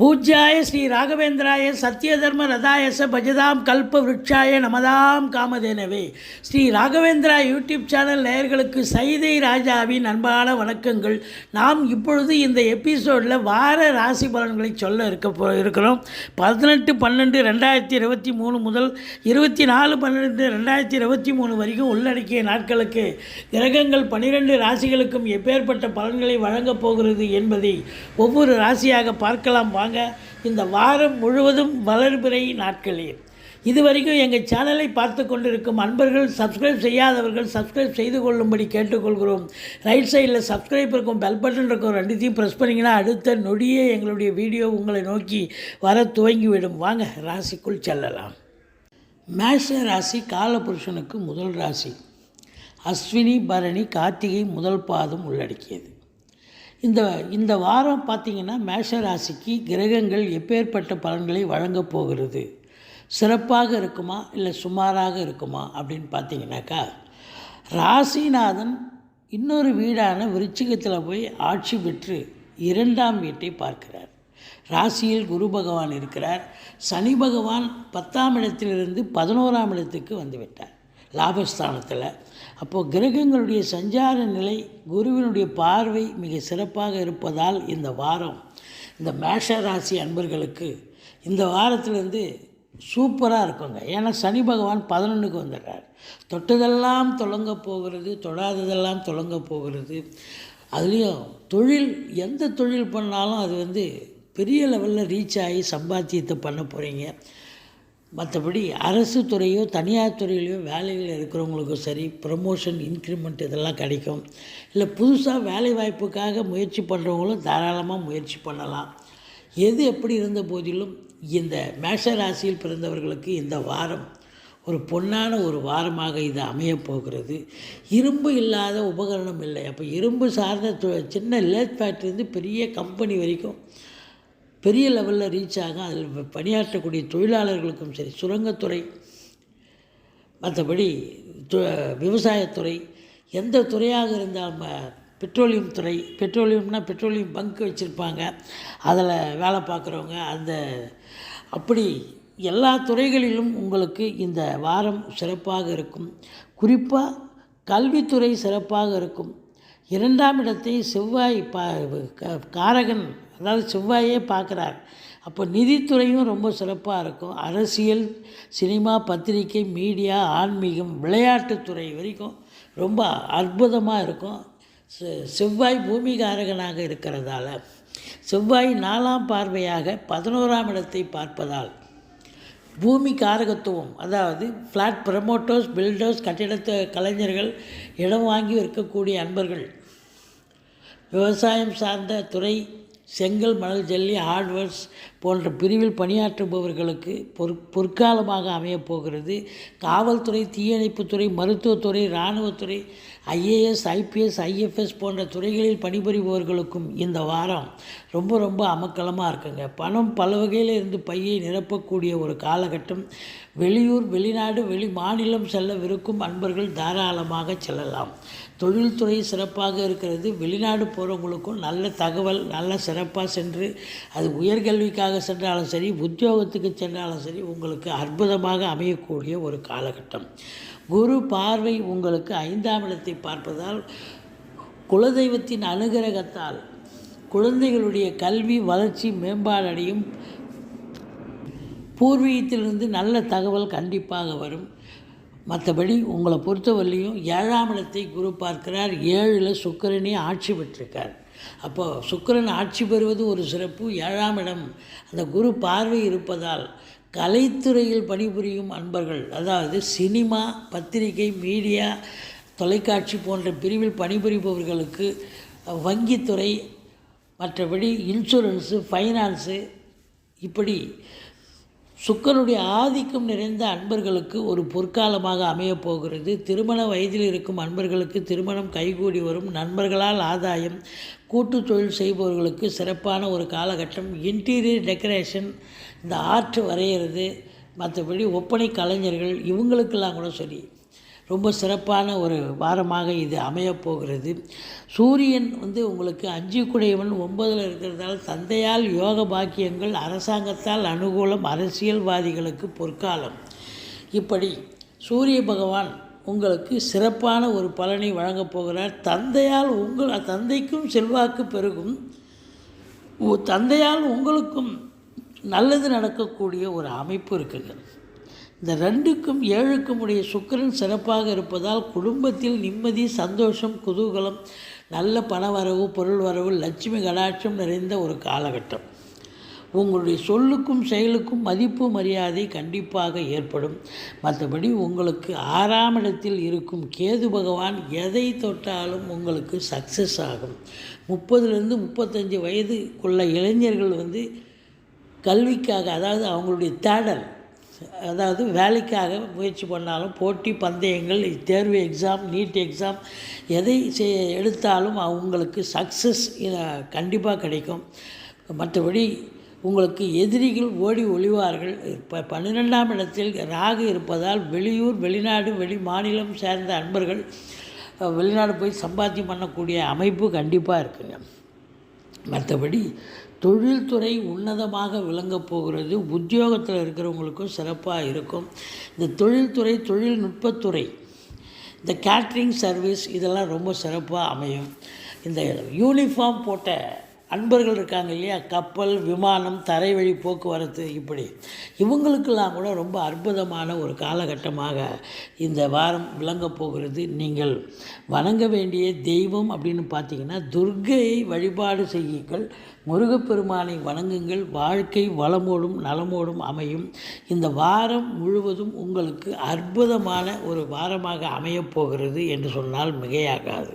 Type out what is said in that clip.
பூஜ்யாய ஸ்ரீ ராகவேந்திராய சத்யதர்ம ரதாயச பஜதாம் கல்ப விருட்சாய நமதாம் காமதேனவே. ஸ்ரீ ராகவேந்திரா யூடியூப் சேனல் நேயர்களுக்கு சைதை ராஜாவின் அன்பான வணக்கங்கள். நாம் இப்பொழுது இந்த எபிசோடில் வார ராசி பலன்களை சொல்ல இருக்க போ இருக்கிறோம். பதினெட்டு பன்னெண்டு ரெண்டாயிரத்தி இருபத்தி மூணு முதல் இருபத்தி நாலு பன்னெண்டு ரெண்டாயிரத்தி இருபத்தி மூணு வரைக்கும் உள்ளடக்கிய நாட்களுக்கு கிரகங்கள் பன்னிரெண்டு ராசிகளுக்கும் எப்பேற்பட்ட பலன்களை வழங்கப் போகிறது என்பதை ஒவ்வொரு ராசியாக பார்க்கலாம். வாங்க. இந்த வாரம் முழுவதும் வளர்பிறை நாட்களே. இதுவரைக்கும் எங்கள் சேனலை பார்த்து கொண்டிருக்கும் அன்பர்கள் சப்ஸ்கிரைப் செய்யாதவர்கள் சப்ஸ்கிரைப் செய்து கொள்ளும்படி கேட்டுக்கொள்கிறோம். ரைட் சைடில் சப்ஸ்கிரைப் இருக்கும் பெல் பட்டன் இருக்கும் ரெண்டுத்தையும் ப்ரெஸ் பண்ணிங்கன்னா அடுத்த நொடியே எங்களுடைய வீடியோ உங்களை நோக்கி வர துவங்கிவிடும். வாங்க ராசிக்குள் செல்லலாம். மேஷ ராசி காலபுருஷனுக்கு முதல் ராசி. அஸ்வினி பரணி கார்த்திகை முதல் பாதம் உள்ளடக்கியது. இந்த இந்த வாரம் பார்த்திங்கன்னா மேஷ ராசிக்கு கிரகங்கள் எப்பேற்பட்ட பலன்களை வழங்கப் போகிறது. சிறப்பாக இருக்குமா இல்லை சுமாராக இருக்குமா அப்படின்னு பார்த்தீங்கன்னாக்கா ராசிநாதன் இன்னொரு வீடான விருச்சிகத்தில் போய் ஆட்சி பெற்று இரண்டாம் வீட்டை பார்க்கிறார். ராசியில் குரு பகவான் இருக்கிறார். சனி பகவான் பத்தாம் இடத்திலிருந்து பதினோராம் இடத்துக்கு வந்துவிட்டார் லாபஸ்தானத்தில். அப்போது கிரகங்களுடைய சஞ்சார நிலை குருவினுடைய பார்வை மிக சிறப்பாக இருப்பதால் இந்த வாரம் இந்த மேஷ ராசி அன்பர்களுக்கு இந்த வாரத்திலேருந்து சூப்பராக இருக்குங்க. ஏன்னா சனி பகவான் பதினொன்றுக்கு வந்துடுறார். தொட்டதெல்லாம் தொடங்க போகிறது தொடாததெல்லாம் தொடங்க போகிறது. அதுலேயும் தொழில் எந்த தொழில் பண்ணாலும் அது வந்து பெரிய லெவலில் ரீச் ஆகி சம்பாத்தியத்தை பண்ண போகிறீங்க மற்றபடி அரசு துறையோ தனியார் துறையிலையோ வேலையில் இருக்கிறவங்களுக்கும் சரி ப்ரமோஷன் இன்க்ரிமெண்ட் இதெல்லாம் கிடைக்கும். இல்லை புதுசாக வேலை வாய்ப்புக்காக முயற்சி பண்ணுறவங்களும் தாராளமாக முயற்சி பண்ணலாம். எது எப்படி இருந்த போதிலும் இந்த மேஷ ராசியில் பிறந்தவர்களுக்கு இந்த வாரம் ஒரு பொன்னான ஒரு வாரமாக இது அமையப்போகிறது இரும்பு இல்லாத உபகரணம் இல்லை. அப்போ இரும்பு சார்ந்த சின்ன லேத் ஃபேக்ட்ரிலேருந்து பெரிய கம்பெனி வரைக்கும் பெரிய லெவலில் ரீச் ஆகும் அதில் பணியாற்றக்கூடிய தொழிலாளர்களுக்கும் சரி சுரங்கத்துறை மற்றபடி து விவசாயத்துறை எந்த துறையாக இருந்தால் பெட்ரோலியம் துறை பெட்ரோலியம்னா பெட்ரோலியம் பங்க் வச்சுருப்பாங்க. அதில் வேலை பார்க்குறவங்க அந்த அப்படி எல்லா துறைகளிலும் உங்களுக்கு இந்த வாரம் சிறப்பாக இருக்கும். குறிப்பாக கல்வித்துறை சிறப்பாக இருக்கும். இரண்டாம் இடத்தை செவ்வாய் பா க- காரகன் அதாவது செவ்வாயே பார்க்குறார். அப்போ நிதித்துறையும் ரொம்ப சிறப்பாக இருக்கும். அரசியல் சினிமா பத்திரிகை மீடியா ஆன்மீகம் விளையாட்டுத்துறை வரைக்கும் ரொம்ப அற்புதமாக இருக்கும். செ- செவ்வாய் பூமிகாரகனாக இருக்கிறதால செவ்வாய் நாலாம் பார்வையாக பதினோராம் இடத்தை பார்ப்பதால் பூமி காரகத்துவம் அதாவது ஃப்ளாட் ப்ரமோட்டர்ஸ் பில்டர்ஸ் கட்டிடத்து கலைஞர்கள் இடம் வாங்கி இருக்கக்கூடிய அன்பர்கள். விவசாயம் சார்ந்த துறை செங்கல் மணல் ஜல்லி ஹார்ட்வேர்ஸ் போன்ற பிரிவில் பணியாற்றுபவர்களுக்கு பொற் பொற்காலமாக அமையப் போகிறது. காவல்துறை தீயணைப்புத்துறை மருத்துவத்துறை இராணுவத்துறை ஐஏஎஸ் ஐபிஎஸ் ஐஎஃப்எஸ் போன்ற துறைகளில் பணிபுரிபவர்களுக்கும் இந்த வாரம் ரொம்ப ரொம்ப அமக்கலமாக இருக்குங்க. பணம் பல வகையில் இருந்து பையை நிரப்பக்கூடிய ஒரு காலகட்டம். வெளியூர் வெளிநாடு வெளி மாநிலம் செல்லவிருக்கும் அன்பர்கள் தாராளமாக செல்லலாம். தொழில்துறை சிறப்பாக இருக்கிறது. வெளிநாடு போகிறவங்களுக்கும் நல்ல தகவல் நல்ல சிறப்பாக சென்று அது உயர்கல்விக்காக சென்றாலும் சரி உத்தியோகத்துக்கு சென்றாலும் சரி உங்களுக்கு அற்புதமாக அமையக்கூடிய ஒரு காலகட்டம். குரு பார்வை உங்களுக்கு ஐந்தாம் இடத்தை பார்ப்பதால் குலதெய்வத்தின் அனுகிரகத்தால் குழந்தைகளுடைய கல்வி வளர்ச்சி மேம்பாடடையும் பூர்வீகத்திலிருந்து நல்ல தகவல் கண்டிப்பாக வரும். மற்றபடி உங்களை பொறுத்தவரையிலையும் ஏழாம் இடத்தை குரு பார்க்கிறார். ஏழில் சுக்கரனே ஆட்சி பெற்றிருக்கார். அப்போது சுக்கரன் ஆட்சி பெறுவது ஒரு சிறப்பு ஏழாம் இடம். அந்த குரு பார்வை இருப்பதால் கலைத்துறையில் பணிபுரியும் அன்பர்கள் அதாவது சினிமா பத்திரிகை மீடியா தொலைக்காட்சி போன்ற பிரிவில் பணிபுரிபவர்களுக்கு வங்கித்துறை மற்றபடி இன்சூரன்ஸு ஃபைனான்ஸு இப்படி சுக்கரனுடைய ஆதிக்கம் நிறைந்த அன்பர்களுக்கு ஒரு பொற்காலமாக அமையப் போகிறது. திருமண வயதில் இருக்கும் அன்பர்களுக்கு திருமணம் கைகூடி வரும். நண்பர்களால் ஆதாயம் கூட்டு தொழில் செய்பவர்களுக்கு சிறப்பான ஒரு காலகட்டம். இன்டீரியர் டெக்கரேஷன் இந்த ஆர்ட் வரைகிறது. மற்றபடி ஒப்பனை கலைஞர்கள் இவங்களுக்கெல்லாம் கூட சரி. ரொம்ப சிறப்பான ஒரு வாரமாக இது அமையப்போகிறது சூரியன் வந்து உங்களுக்கு அஞ்சு குடையவன் ஒன்பதில் இருக்கிறதால தந்தையால் யோக பாக்கியங்கள் அரசாங்கத்தால் அனுகூலம் அரசியல்வாதிகளுக்கு பொற்காலம். இப்படி சூரிய பகவான் உங்களுக்கு சிறப்பான ஒரு பலனை வழங்கப் போகிறார். தந்தையால் உங்கள் தந்தைக்கும் செல்வாக்கு பெருகும். உ- தந்தையால் உங்களுக்கும் நல்லது நடக்கக்கூடிய ஒரு அமைப்பு இருக்குங்க. இந்த ரெண்டுக்கும் ஏழுக்கும் உடைய சுக்கிரன் சிறப்பாக இருப்பதால் குடும்பத்தில் நிம்மதி சந்தோஷம் குதூகலம் நல்ல பணவரவு பொருள் வரவு லட்சுமி கடாட்சம் நிறைந்த ஒரு காலகட்டம். உங்களுடைய சொல்லுக்கும் செயலுக்கும் மதிப்பு மரியாதை கண்டிப்பாக ஏற்படும். மற்றபடி உங்களுக்கு ஆறாம் இடத்தில் இருக்கும் கேது பகவான் எதை தொட்டாலும் உங்களுக்கு சக்ஸஸ் ஆகும். முப்பதுலேருந்து முப்பத்தஞ்சு வயதுக்குள்ள இளைஞர்கள் வந்து கல்விக்காக அதாவது அவங்களுடைய தேடல் அதாவது வேலைக்காக முயற்சி பண்ணாலும் போட்டி பந்தயங்கள் தேர்வு எக்ஸாம் நீட் எக்ஸாம் எதை செ- எடுத்தாலும் அவங்களுக்கு சக்ஸஸ் கண்டிப்பாக கிடைக்கும். மற்றபடி உங்களுக்கு எதிரிகள் ஓடி ஒளிவார்கள். இப்போ பன்னிரெண்டாம் இடத்தில் ராகு இருப்பதால் வெளியூர் வெளிநாடு வெளி மாநிலம் சேர்ந்த அன்பர்கள் வெளிநாடு போய் சம்பாத்தியம் பண்ணக்கூடிய அமைப்பு கண்டிப்பாக இருக்குங்க. மற்றபடி தொழில்துறை உன்னதமாக விளங்கப் போகிறது. உத்தியோகத்தில் இருக்கிறவங்களுக்கும் சிறப்பாக இருக்கும். இந்த தொழில்துறை தொழில்நுட்பத்துறை இந்த கேட்ரிங் சர்வீஸ் இதெல்லாம் ரொம்ப சிறப்பாக அமையும். இந்த யூனிஃபார்ம் போட்ட அன்பர்கள் இருக்காங்க இல்லையா? கப்பல் விமானம் தரைவழி போக்குவரத்து இப்படி. இவங்களுக்கெல்லாம் கூட ரொம்ப அற்புதமான ஒரு காலகட்டமாக இந்த வாரம் விளங்கப் போகிறது. நீங்கள் வணங்க வேண்டிய தெய்வம் அப்படின்னு பார்த்தீங்கன்னா துர்க்கையை வழிபாடு செய்யுங்கள். முருகப்பெருமானை வணங்குங்கள். வாழ்க்கை வளமோடும் நலமோடும் அமையும். இந்த வாரம் முழுவதும் உங்களுக்கு அற்புதமான ஒரு வாரமாக அமையப் போகிறது என்று சொன்னால் மிகையாகாது.